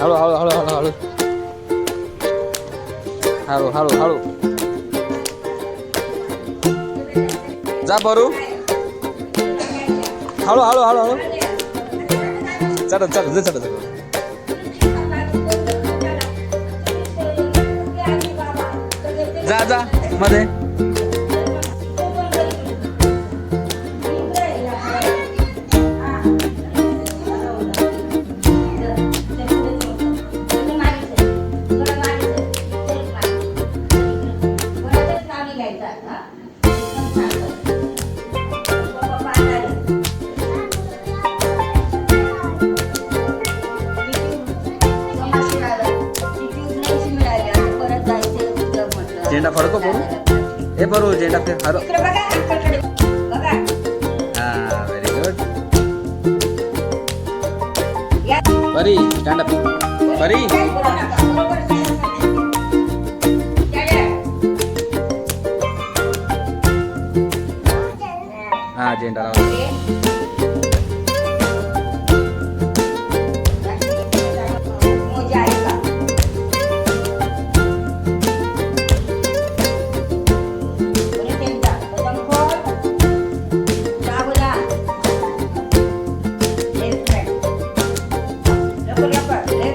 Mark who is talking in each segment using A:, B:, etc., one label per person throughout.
A: हळू हळू हळू हळू हळू हळू हळू हळू जा बरू हळू हळू हळू हळू चढ चढ जे चढ चढ जा जा જેંડા ફડકો પરું એ પરું જેંડા ફે હારો હા વેરી ગુડ ફરી સ્ટાન્ડ અપ ફરી. હા જેંડા રાવ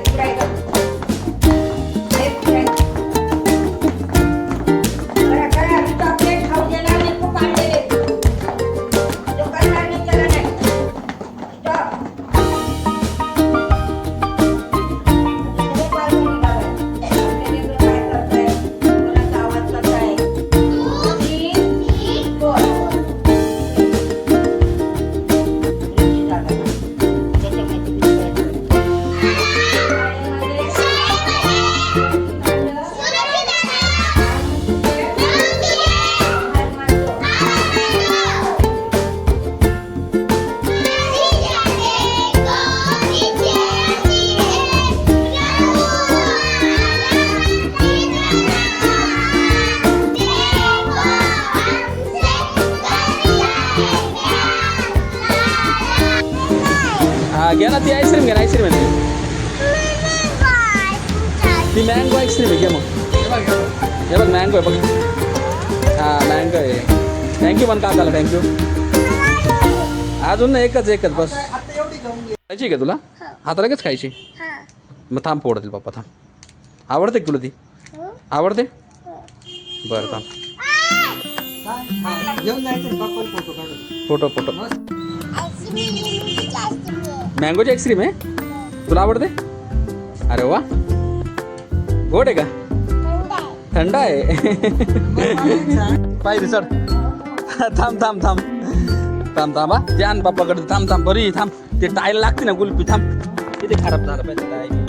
A: Gracias. घ्या ना ती आईस्क्रीम घ्या ना आईस्क्रीम आहे ना ती मँगो आईस्क्रीम आहे घ्या मग हे बघ मँगो आहे बघ। हा मँगो आहे थँक्यू पण काकाला थँक्यू अजून ना एकच एकच बस। खायची का तुला? आता लगेच खायची? मग थांब फोडतील पप्पा थांब। आवडते का तुला ती? आवडते? बरं थांब।
B: काढून.
A: Photo photo. मँगोची आईस्क्रीम आहे? तुला आवडते? अरे वा. गोड आहे का? थंड आहे. पाहिजे चढ. थांब थांब थांब. थांब थांब हा. ध्यान बाप्पाकडे थांब थांब. बरी थांब. ते टायला लागते ना गुलपी. थांब. किती खराब झालं पाहिजे काय?